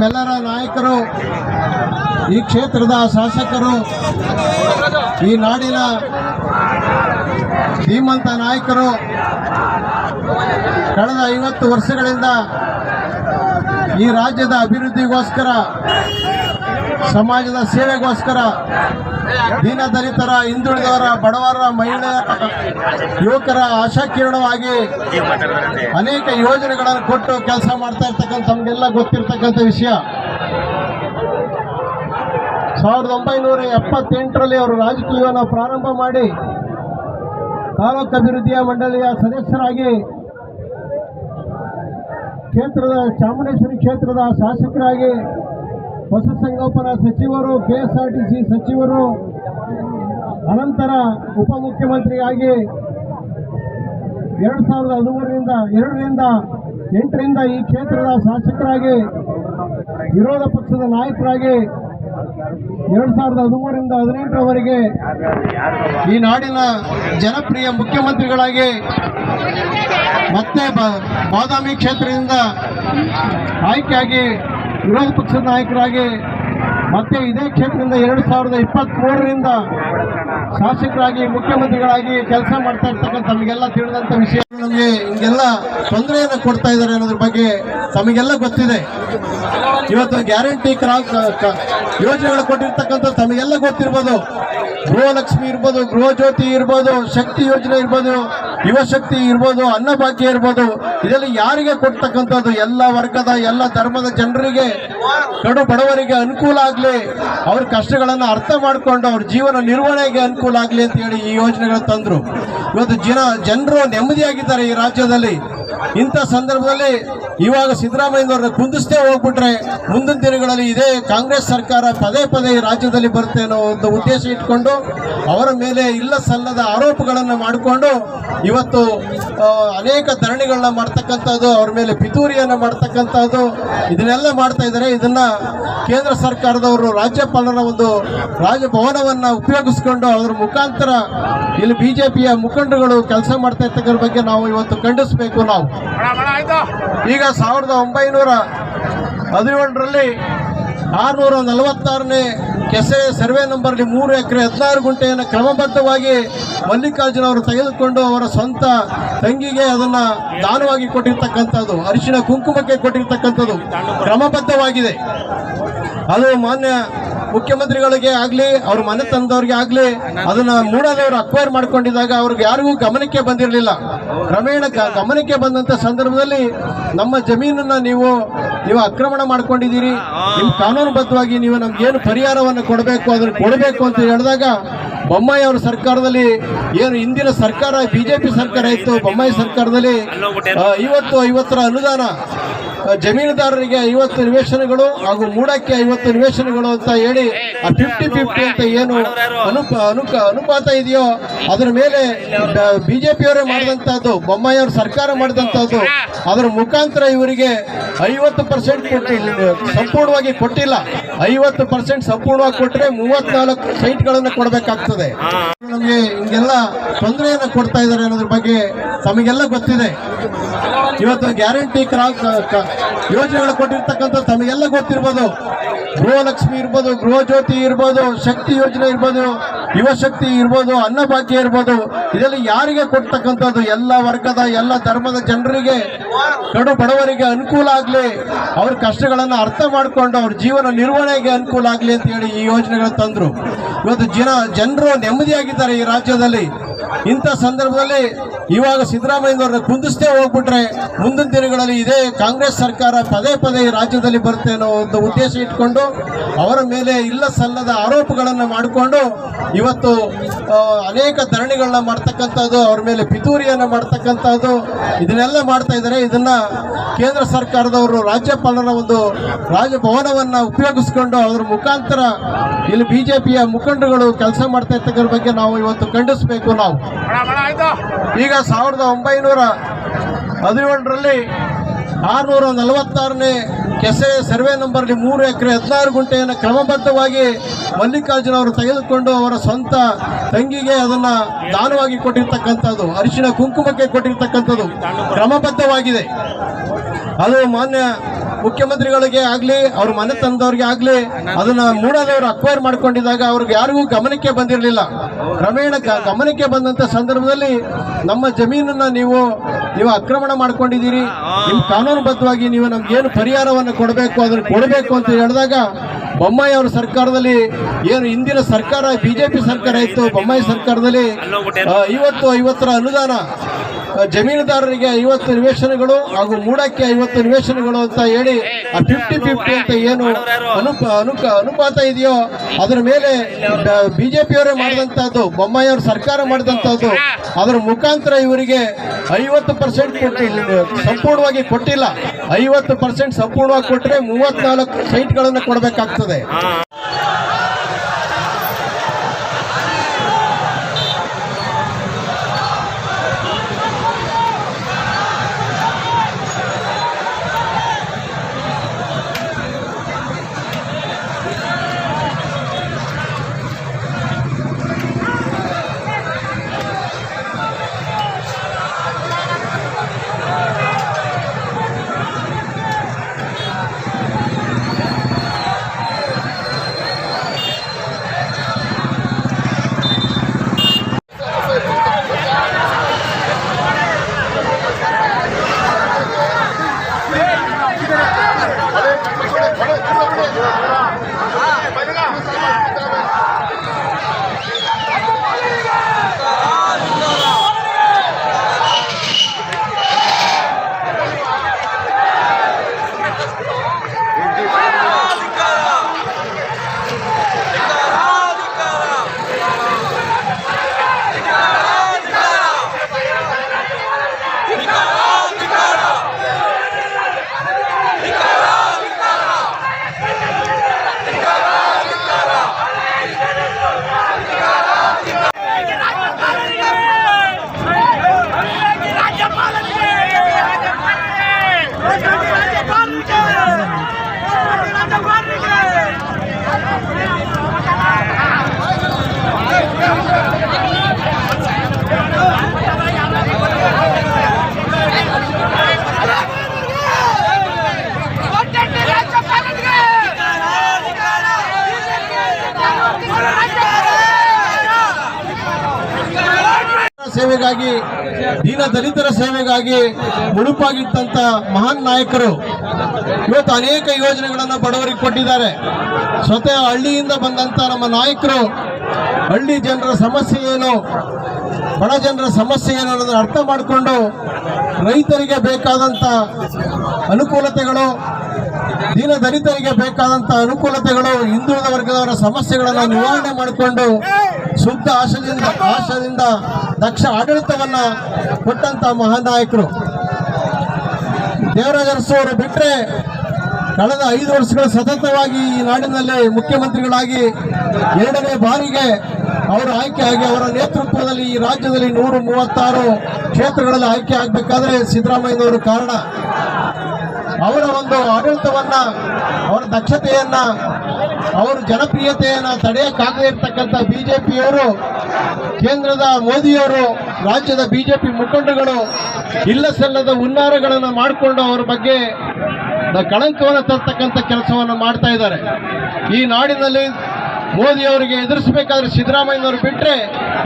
ನಮ್ಮೆಲ್ಲರ ನಾಯಕರು ಈ ಕ್ಷೇತ್ರದ ಶಾಸಕರು ಈ ನಾಡಿನ ಧೀಮಂತ ನಾಯಕರು ಕಳೆದ ಐವತ್ತು ವರ್ಷಗಳಿಂದ ಈ ರಾಜ್ಯದ ಅಭಿವೃದ್ಧಿಗೋಸ್ಕರ, ಸಮಾಜದ ಸೇವೆಗೋಸ್ಕರ, ದೀನ ದಲಿತರ, ಹಿಂದುಳಿದವರ, ಬಡವರ, ಮಹಿಳೆಯರ, ಯುವಕರ ಆಶಾಕಿರಣವಾಗಿ ಅನೇಕ ಯೋಜನೆಗಳನ್ನು ಕೊಟ್ಟು ಕೆಲಸ ಮಾಡ್ತಾ ಇರ್ತಕ್ಕಂಥ ತಮಗೆಲ್ಲ ಗೊತ್ತಿರ್ತಕ್ಕಂಥ ವಿಷಯ. ಸಾವಿರದ ಒಂಬೈನೂರ ಎಪ್ಪತ್ತೆಂಟರಲ್ಲಿ ಅವರು ರಾಜಕೀಯವನ್ನು ಪ್ರಾರಂಭ ಮಾಡಿ ತಾಲೂಕು ಅಭಿವೃದ್ಧಿಯ ಮಂಡಳಿಯ ಸದಸ್ಯರಾಗಿ ಕ್ಷೇತ್ರದ ಚಾಮುಂಡೇಶ್ವರಿ ಕ್ಷೇತ್ರದ ಶಾಸಕರಾಗಿ ಪಶುಸಂಗೋಪನಾ ಸಚಿವರು ಕೆ ಎಸ್ ಆರ್ ಸಚಿವರು, ಅನಂತರ ಉಪಮುಖ್ಯಮಂತ್ರಿಯಾಗಿ ಎರಡು ಸಾವಿರದ ಹದಿಮೂರರಿಂದ ಎರಡರಿಂದ ಎಂಟರಿಂದ ಈ ಕ್ಷೇತ್ರದ ಶಾಸಕರಾಗಿ, ವಿರೋಧ ಪಕ್ಷದ ನಾಯಕರಾಗಿ ಎರಡು ಸಾವಿರದ ಹದಿಮೂರರಿಂದ ಹದಿನೆಂಟರವರೆಗೆ ಈ ನಾಡಿನ ಜನಪ್ರಿಯ ಮುಖ್ಯಮಂತ್ರಿಗಳಾಗಿ ಮತ್ತೆ ಬಾದಾಮಿ ಕ್ಷೇತ್ರದಿಂದ ಆಯ್ಕೆಯಾಗಿ ವಿರೋಧ ಪಕ್ಷದ ನಾಯಕರಾಗಿ ಮತ್ತೆ ಇದೇ ಕ್ಷೇತ್ರದಿಂದ ಎರಡು ಸಾವಿರದ ಇಪ್ಪತ್ತ್ಮೂರರಿಂದ ಶಾಸಕರಾಗಿ, ಮುಖ್ಯಮಂತ್ರಿಗಳಾಗಿ ಕೆಲಸ ಮಾಡ್ತಾ ಇರ್ತಕ್ಕಂಥ ತಮಗೆಲ್ಲ ತಿಳಿದಂಥ ನಮಗೆ ಹಿಂಗೆಲ್ಲ ತೊಂದರೆಯನ್ನು ಕೊಡ್ತಾ ಇದ್ದಾರೆ ಅನ್ನೋದ್ರ ಬಗ್ಗೆ ತಮಗೆಲ್ಲ ಗೊತ್ತಿದೆ. ಇವತ್ತು ಗ್ಯಾರಂಟಿ ಕ್ರಾಸ್ ಯೋಜನೆಗಳು ಕೊಟ್ಟಿರ್ತಕ್ಕಂಥ ತಮಗೆಲ್ಲ ಗೊತ್ತಿರ್ಬೋದು. ಗೃಹಲಕ್ಷ್ಮಿ ಇರ್ಬೋದು ಗೃಹ ಜ್ಯೋತಿ ಇರ್ಬೋದು, ಶಕ್ತಿ ಯೋಜನೆ ಇರ್ಬೋದು. ಯುವ ಶಕ್ತಿ ಇರ್ಬೋದು ಅನ್ನಭಾಗ್ಯ ಇರ್ಬೋದು, ಇದರಲ್ಲಿ ಯಾರಿಗೆ ಕೊಡ್ತಕ್ಕಂಥದ್ದು? ಎಲ್ಲ ವರ್ಗದ, ಎಲ್ಲ ಧರ್ಮದ ಜನರಿಗೆ ಕಡು ಬಡವರಿಗೆ ಅನುಕೂಲ ಆಗಲಿ, ಅವ್ರ ಕಷ್ಟಗಳನ್ನು ಅರ್ಥ ಮಾಡಿಕೊಂಡು ಅವ್ರ ಜೀವನ ನಿರ್ವಹಣೆಗೆ ಅನುಕೂಲ ಆಗಲಿ ಅಂತ ಹೇಳಿ ಈ ಯೋಜನೆಗಳು ತಂದರು. ಇವತ್ತು ಜನ, ಜನರು ನೆಮ್ಮದಿಯಾಗಿದ್ದಾರೆ ಈ ರಾಜ್ಯದಲ್ಲಿ. ಇಂಥ ಸಂದರ್ಭದಲ್ಲಿ ಇವಾಗ ಸಿದ್ದರಾಮಯ್ಯನವ್ರನ್ನ ಕುಂದಿಸ್ತೇ ಹೋಗ್ಬಿಟ್ರೆ ಮುಂದಿನ ದಿನಗಳಲ್ಲಿ ಇದೇ ಕಾಂಗ್ರೆಸ್ ಸರ್ಕಾರ ಪದೇ ಪದೇ ರಾಜ್ಯದಲ್ಲಿ ಬರುತ್ತೆ ಅನ್ನೋ ಒಂದು ಉದ್ದೇಶ ಇಟ್ಕೊಂಡು ಅವರ ಮೇಲೆ ಇಲ್ಲ ಸಲ್ಲದ ಆರೋಪಗಳನ್ನು ಮಾಡಿಕೊಂಡು ಇವತ್ತು ಅನೇಕ ಧರಣಿಗಳನ್ನ ಮಾಡ್ತಕ್ಕಂಥದ್ದು, ಅವ್ರ ಮೇಲೆ ಪಿತೂರಿಯನ್ನು ಮಾಡ್ತಕ್ಕಂಥದ್ದು, ಇದನ್ನೆಲ್ಲ ಮಾಡ್ತಾ ಇದ್ದಾರೆ. ಇದನ್ನ ಕೇಂದ್ರ ಸರ್ಕಾರದವರು, ರಾಜ್ಯಪಾಲರ ಒಂದು ರಾಜಭವನವನ್ನು ಉಪಯೋಗಿಸ್ಕೊಂಡು ಅದರ ಮುಖಾಂತರ ಇಲ್ಲಿ ಬಿಜೆಪಿಯ ಮುಖಂಡರುಗಳು ಕೆಲಸ ಮಾಡ್ತಾ ಇರ್ತಕ್ಕರ ಬಗ್ಗೆ ನಾವು ಇವತ್ತು ಖಂಡಿಸಬೇಕು ನಾವು. ಈಗ ಸಾವಿರದ ಒಂಬೈನೂರ ಹದಿನೇಳರಲ್ಲಿ ಆರುನೂರ ನಲವತ್ತಾರನೇ ಕೆಸೆ ಸರ್ವೆ ನಂಬರ್ಲಿ ಮೂರು ಎಕರೆ ಹದಿನಾರು ಗುಂಟೆಯನ್ನು ಕ್ರಮಬದ್ಧವಾಗಿ ಮಲ್ಲಿಕಾರ್ಜುನ ಅವರು ತೆಗೆದುಕೊಂಡು ಅವರ ಸ್ವಂತ ತಂಗಿಗೆ ಅದನ್ನ ದಾನವಾಗಿ ಕೊಟ್ಟಿರ್ತಕ್ಕಂಥದ್ದು, ಅರಿಶಿನ ಕುಂಕುಮಕ್ಕೆ ಕೊಟ್ಟಿರ್ತಕ್ಕಂಥದ್ದು ಕ್ರಮಬದ್ಧವಾಗಿದೆ. ಅದು ಮಾನ್ಯ ಮುಖ್ಯಮಂತ್ರಿಗಳಿಗೆ ಆಗಲಿ, ಅವ್ರ ಮನೆ ತಂದವ್ರಿಗೆ ಆಗಲಿ, ಅದನ್ನ ಮೂಡದವ್ರು ಅಕ್ವೈರ್ ಮಾಡ್ಕೊಂಡಿದ್ದಾಗ ಅವ್ರಿಗೆ ಯಾರಿಗೂ ಗಮನಕ್ಕೆ ಬಂದಿರಲಿಲ್ಲ. ಕ್ರಮೇಣ ಗಮನಕ್ಕೆ ಬಂದಂತ ಸಂದರ್ಭದಲ್ಲಿ ನಮ್ಮ ಜಮೀನನ್ನ ನೀವು ನೀವು ಆಕ್ರಮಣ ಮಾಡ್ಕೊಂಡಿದ್ದೀರಿ. ನೀವು ಕಾನೂನುಬದ್ಧವಾಗಿ ನೀವು ನಮ್ಗೆ ಏನು ಪರಿಹಾರವನ್ನು ಕೊಡಬೇಕು, ಅದನ್ನು ಕೊಡಬೇಕು ಅಂತ ಹೇಳಿದಾಗ ಬೊಮ್ಮಾಯಿ ಅವರ ಸರ್ಕಾರದಲ್ಲಿ ಏನು ಹಿಂದಿನ ಸರ್ಕಾರ, ಬಿಜೆಪಿ ಸರ್ಕಾರ ಇತ್ತು. ಬೊಮ್ಮಾಯಿ ಸರ್ಕಾರದಲ್ಲಿ ಐವತ್ತು, ಐವತ್ತರ ಅನುದಾನ ಜಮೀನುದಾರರಿಗೆ ಐವತ್ತು ನಿವೇಶನಗಳು ಹಾಗೂ ಮೂಡಕ್ಕೆ ಐವತ್ತು ನಿವೇಶನಗಳು ಅಂತ ಹೇಳಿ, ಆ ಫಿಫ್ಟಿ ಫಿಫ್ಟಿ ಅಂತ ಏನು ಅನುಪ, ಅನುಕ, ಅನುಪಾತ ಇದೆಯೋ, ಅದರ ಮೇಲೆ ಬಿಜೆಪಿಯವರೇ ಮಾಡಿದಂತಹದ್ದು ಬೊಮ್ಮಾಯಿ ಅವರು ಸರ್ಕಾರ ಮಾಡಿದಂತಹದ್ದು, ಅದರ ಮುಖಾಂತರ ಇವರಿಗೆ ಐವತ್ತು ಪರ್ಸೆಂಟ್ ಸಂಪೂರ್ಣವಾಗಿ ಕೊಟ್ಟಿಲ್ಲ. ಐವತ್ತು ಪರ್ಸೆಂಟ್ ಸಂಪೂರ್ಣವಾಗಿ ಕೊಟ್ಟರೆ ಮೂವತ್ನಾಲ್ಕು ಸೈಟ್ಗಳನ್ನು ಕೊಡಬೇಕಾಗ್ತದೆ. ನಮಗೆ ಹಿಂಗೆಲ್ಲ ತೊಂದರೆಯನ್ನು ಕೊಡ್ತಾ ಇದ್ದಾರೆ ಅನ್ನೋದ್ರ ಬಗ್ಗೆ ತಮಗೆಲ್ಲ ಗೊತ್ತಿದೆ. ಇವತ್ತು ಗ್ಯಾರಂಟಿ ಕ್ರಾಸ್ ಯೋಜನೆಗಳು ಕೊಟ್ಟಿರ್ತಕ್ಕಂಥ ತಮಗೆಲ್ಲ ಗೊತ್ತಿರ್ಬೋದು. ಗೃಹಲಕ್ಷ್ಮಿ ಇರ್ಬೋದು ಗೃಹ ಜ್ಯೋತಿ ಇರ್ಬೋದು, ಶಕ್ತಿ ಯೋಜನೆ ಇರ್ಬೋದು, ಯುವಶಕ್ತಿ ಇರ್ಬೋದು, ಅನ್ನಭಾಗ್ಯ ಇರ್ಬೋದು, ಇದರಲ್ಲಿ ಯಾರಿಗೆ ಕೊಡ್ತಕ್ಕಂಥದ್ದು? ಎಲ್ಲ ವರ್ಗದ, ಎಲ್ಲ ಧರ್ಮದ ಜನರಿಗೆ ಕಡು ಬಡವರಿಗೆ ಅನುಕೂಲ ಆಗಲಿ, ಅವ್ರ ಕಷ್ಟಗಳನ್ನು ಅರ್ಥ ಮಾಡಿಕೊಂಡು ಅವ್ರ ಜೀವನ ನಿರ್ವಹಣೆಗೆ ಅನುಕೂಲ ಆಗಲಿ ಅಂತ ಹೇಳಿ ಈ ಯೋಜನೆಗಳು ತಂದರು. ಇವತ್ತು ಜನ, ಜನರು ನೆಮ್ಮದಿಯಾಗಿದ್ದಾರೆ ಈ ರಾಜ್ಯದಲ್ಲಿ. ಇಂಥ ಸಂದರ್ಭದಲ್ಲಿ ಇವಾಗ ಸಿದ್ದರಾಮಯ್ಯನವ್ರನ್ನ ಕುಂದಿಸ್ತೇ ಹೋಗ್ಬಿಟ್ರೆ ಮುಂದಿನ ದಿನಗಳಲ್ಲಿ ಇದೇ ಕಾಂಗ್ರೆಸ್ ಸರ್ಕಾರ ಪದೇ ಪದೇ ರಾಜ್ಯದಲ್ಲಿ ಬರುತ್ತೆ ಅನ್ನೋ ಒಂದು ಉದ್ದೇಶ ಇಟ್ಕೊಂಡು ಅವರ ಮೇಲೆ ಇಲ್ಲ ಸಲ್ಲದ ಆರೋಪಗಳನ್ನು ಮಾಡಿಕೊಂಡು ಇವತ್ತು ಅನೇಕ ಧರಣಿಗಳನ್ನ ಮಾಡ್ತಕ್ಕಂಥದ್ದು ಅವ್ರ ಮೇಲೆ ಪಿತೂರಿಯನ್ನು ಮಾಡ್ತಕ್ಕಂಥದ್ದು ಇದನ್ನೆಲ್ಲ ಮಾಡ್ತಾ ಇದ್ದಾರೆ. ಇದನ್ನ ಕೇಂದ್ರ ಸರ್ಕಾರದವರು ರಾಜ್ಯಪಾಲರ ಒಂದು ರಾಜಭವನವನ್ನು ಉಪಯೋಗಿಸ್ಕೊಂಡು ಅದರ ಮುಖಾಂತರ ಇಲ್ಲಿ ಬಿಜೆಪಿಯ ಮುಖಂಡರುಗಳು ಕೆಲಸ ಮಾಡ್ತಾ ಇರ್ತಕ್ಕಂಥ ಬಗ್ಗೆ ನಾವು ಇವತ್ತು ಖಂಡಿಸಬೇಕು ನಾವು. ಈಗ ಸಾವಿರದ ಒಂಬೈನೂರ ಹದಿನೇಳರಲ್ಲಿ ಆರುನೂರ ನಲವತ್ತಾರನೇ ಕೆಸೆ ಸರ್ವೆ ನಂಬರ್ಲಿ ಮೂರು ಎಕರೆ ಹದಿನಾರು ಗುಂಟೆಯನ್ನು ಕ್ರಮಬದ್ಧವಾಗಿ ಮಲ್ಲಿಕಾರ್ಜುನ ಅವರು ತೆಗೆದುಕೊಂಡು ಅವರ ಸ್ವಂತ ತಂಗಿಗೆ ಅದನ್ನ ದಾನವಾಗಿ ಕೊಟ್ಟಿರ್ತಕ್ಕಂಥದ್ದು, ಅರಿಶಿನ ಕುಂಕುಮಕ್ಕೆ ಕೊಟ್ಟಿರ್ತಕ್ಕಂಥದ್ದು ಕ್ರಮಬದ್ಧವಾಗಿದೆ. ಅದು ಮಾನ್ಯ ಮುಖ್ಯಮಂತ್ರಿಗಳಿಗೆ ಆಗ್ಲಿ, ಅವ್ರ ಮನೆ ತಂದವ್ರಿಗೆ ಆಗ್ಲಿ, ಅದನ್ನ ಮೂಡದವರು ಅಕ್ವೈರ್ ಮಾಡ್ಕೊಂಡಿದ್ದಾಗ ಅವ್ರಿಗೆ ಯಾರಿಗೂ ಗಮನಕ್ಕೆ ಬಂದಿರಲಿಲ್ಲ. ಕ್ರಮೇಣ ಗಮನಕ್ಕೆ ಬಂದಂತ ಸಂದರ್ಭದಲ್ಲಿ ನಮ್ಮ ಜಮೀನನ್ನ ನೀವು ನೀವು ಆಕ್ರಮಣ ಮಾಡ್ಕೊಂಡಿದ್ದೀರಿ. ನಿಮ್ ಕಾನೂನುಬದ್ಧವಾಗಿ ನೀವು ನಮ್ಗೆ ಏನು ಪರಿಹಾರವನ್ನು ಕೊಡಬೇಕು, ಅದನ್ನು ಕೊಡಬೇಕು ಅಂತ ಹೇಳಿದಾಗ ಬೊಮ್ಮಾಯಿ ಅವರ ಸರ್ಕಾರದಲ್ಲಿ ಏನು ಹಿಂದಿನ ಸರ್ಕಾರ, ಬಿಜೆಪಿ ಸರ್ಕಾರ ಇತ್ತು, ಬೊಮ್ಮಾಯಿ ಸರ್ಕಾರದಲ್ಲಿ ಐವತ್ತು ಐವತ್ತರ ಅನುದಾನ ಜಮೀನುದಾರರಿಗೆ ಐವತ್ತು ನಿವೇಶನಗಳು ಹಾಗೂ ಮೂಡಕ್ಕೆ ಐವತ್ತು ನಿವೇಶನಗಳು ಅಂತ ಹೇಳಿ, ಆ ಫಿಫ್ಟಿ ಫಿಫ್ಟಿ ಅಂತ ಏನು ಅನುಪ, ಅನುಕ, ಅನುಪಾತ ಇದೆಯೋ, ಅದರ ಮೇಲೆ ಬಿಜೆಪಿಯವರೇ ಮಾಡಿದಂತಹದ್ದು ಬೊಮ್ಮಾಯಿ ಅವ್ರ ಸರ್ಕಾರ ಮಾಡಿದಂತಹದ್ದು, ಅದರ ಮುಖಾಂತರ ಇವರಿಗೆ ಐವತ್ತು ಪರ್ಸೆಂಟ್ ಸಂಪೂರ್ಣವಾಗಿ ಕೊಟ್ಟಿಲ್ಲ. ಐವತ್ತು ಪರ್ಸೆಂಟ್ ಸಂಪೂರ್ಣವಾಗಿ ಕೊಟ್ಟರೆ ಮೂವತ್ನಾಲ್ಕು ಸೈಟ್ಗಳನ್ನು ಕೊಡಬೇಕಾಗ್ತದೆ. ಸೇವೆಗಾಗಿ, ದೀನ ದಲಿತರ ಸೇವೆಗಾಗಿ ಮುಡುಪಾಗಿಟ್ಟಂತ ಮಹಾನ್ ನಾಯಕರು ಇವತ್ತು ಅನೇಕ ಯೋಜನೆಗಳನ್ನು ಬಡವರಿಗೆ ಕೊಟ್ಟಿದ್ದಾರೆ. ಸ್ವತಃ ಹಳ್ಳಿಯಿಂದ ಬಂದಂತ ನಮ್ಮ ನಾಯಕರು, ಹಳ್ಳಿ ಜನರ ಸಮಸ್ಯೆ ಏನು, ಬಡ ಜನರ ಸಮಸ್ಯೆ ಏನು ಅನ್ನೋದನ್ನ ಅರ್ಥ ಮಾಡಿಕೊಂಡು ರೈತರಿಗೆ ಬೇಕಾದಂತ ಅನುಕೂಲತೆಗಳು, ದೀನ ದಲಿತರಿಗೆ ಬೇಕಾದಂತ ಅನುಕೂಲತೆಗಳು, ಹಿಂದುಳಿದ ವರ್ಗದವರ ಸಮಸ್ಯೆಗಳನ್ನು ನಿವಾರಣೆ ಮಾಡಿಕೊಂಡು ಶುದ್ಧ ಆಶದಿಂದ ಆಶದಿಂದ ದಕ್ಷ ಆಡಳಿತವನ್ನ ಕೊಟ್ಟಂತ ಮಹಾನಾಯಕರು. ದೇವರಾಜ ಅರಸು ಅವರು ಬಿಟ್ಟರೆ ಕಳೆದ ಐದು ವರ್ಷಗಳ ಸತತವಾಗಿ ಈ ನಾಡಿನಲ್ಲಿ ಮುಖ್ಯಮಂತ್ರಿಗಳಾಗಿ ಎರಡನೇ ಬಾರಿಗೆ ಅವರು ಆಯ್ಕೆಯಾಗಿ ಅವರ ನೇತೃತ್ವದಲ್ಲಿ ಈ ರಾಜ್ಯದಲ್ಲಿ ನೂರ ಮೂವತ್ತಾರು ಕ್ಷೇತ್ರಗಳಲ್ಲಿ ಆಯ್ಕೆ ಆಗಬೇಕಾದ್ರೆ ಸಿದ್ದರಾಮಯ್ಯನವರು ಕಾರಣ. ಅವರ ಒಂದು ಆಡಳಿತವನ್ನು, ಅವರ ದಕ್ಷತೆಯನ್ನು, ಅವರ ಜನಪ್ರಿಯತೆಯನ್ನು ತಡೆಯಕ್ಕಾಗದೇ ಇರತಕ್ಕಂಥ ಬಿಜೆಪಿಯವರು ಕೇಂದ್ರದ ಮೋದಿಯವರು, ರಾಜ್ಯದ ಬಿಜೆಪಿ ಮುಖಂಡಗಳು ಇಲ್ಲ ಸಲ್ಲದ ಹುನ್ನಾರಗಳನ್ನು ಮಾಡಿಕೊಂಡು ಅವರ ಬಗ್ಗೆ ಕಳಂಕವನ್ನು ತರ್ತಕ್ಕಂಥ ಕೆಲಸವನ್ನು ಮಾಡ್ತಾ ಇದ್ದಾರೆ. ಈ ನಾಡಿನಲ್ಲಿ ಮೋದಿ ಅವರಿಗೆ ಎದುರಿಸಬೇಕಾದ್ರೆ ಸಿದ್ದರಾಮಯ್ಯನವರು ಬಿಟ್ಟರೆ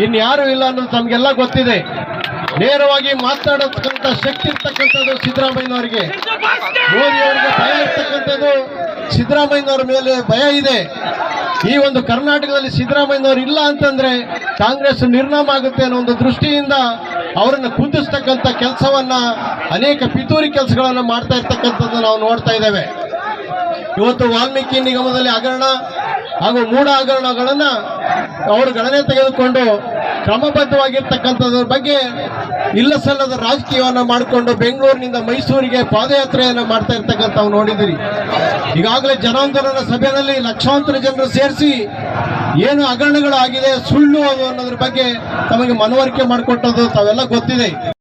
ಇನ್ಯಾರೂ ಇಲ್ಲ ಅನ್ನೋದು ತಮಗೆಲ್ಲ ಗೊತ್ತಿದೆ. ನೇರವಾಗಿ ಮಾತನಾಡತಕ್ಕಂಥ ಶಕ್ತಿ ಇರ್ತಕ್ಕಂಥದ್ದು ಸಿದ್ದರಾಮಯ್ಯನವರಿಗೆ. ಮೋದಿ ಅವರಿಗೆ ಭಯ ಇರ್ತಕ್ಕಂಥದ್ದು ಸಿದ್ದರಾಮಯ್ಯನವರ ಮೇಲೆ ಭಯ ಇದೆ. ಈ ಒಂದು ಕರ್ನಾಟಕದಲ್ಲಿ ಸಿದ್ದರಾಮಯ್ಯನವರು ಇಲ್ಲ ಅಂತಂದ್ರೆ ಕಾಂಗ್ರೆಸ್ ನಿರ್ನಾಮ ಆಗುತ್ತೆ ಅನ್ನೋ ಒಂದು ದೃಷ್ಟಿಯಿಂದ ಅವರನ್ನು ಕುಂದಿಸ್ತಕ್ಕಂಥ ಕೆಲಸವನ್ನ ಅನೇಕ ಪಿತೂರಿ ಕೆಲಸಗಳನ್ನು ಮಾಡ್ತಾ ಇರ್ತಕ್ಕಂಥದ್ದು ನಾವು ನೋಡ್ತಾ ಇದ್ದೇವೆ. ಇವತ್ತು ವಾಲ್ಮೀಕಿ ನಿಗಮದಲ್ಲಿ ಹಗರಣ ಹಾಗೂ ಮೂಢ ಹಗರಣಗಳನ್ನು ಅವರು ಗಣನೆ ತೆಗೆದುಕೊಂಡು ಕ್ರಮಬದ್ಧವಾಗಿರ್ತಕ್ಕಂಥದ್ರ ಬಗ್ಗೆ ಇಲ್ಲ ಸಲ್ಲದ ರಾಜಕೀಯವನ್ನು ಮಾಡಿಕೊಂಡು ಬೆಂಗಳೂರಿನಿಂದ ಮೈಸೂರಿಗೆ ಪಾದಯಾತ್ರೆಯನ್ನು ಮಾಡ್ತಾ ಇರ್ತಕ್ಕಂಥ ನೋಡಿದಿರಿ. ಈಗಾಗಲೇ ಜನಾಂದೋಲನ ಸಭೆಯಲ್ಲಿ ಲಕ್ಷಾಂತರ ಜನರು ಸೇರಿಸಿ ಏನು ಹಗರಣಗಳು ಆಗಿದೆ ಸುಳ್ಳು ಅದು ಅನ್ನೋದ್ರ ಬಗ್ಗೆ ತಮಗೆ ಮನವರಿಕೆ ಮಾಡಿಕೊಟ್ಟದ್ದು ತಾವೆಲ್ಲ ಗೊತ್ತಿದೆ.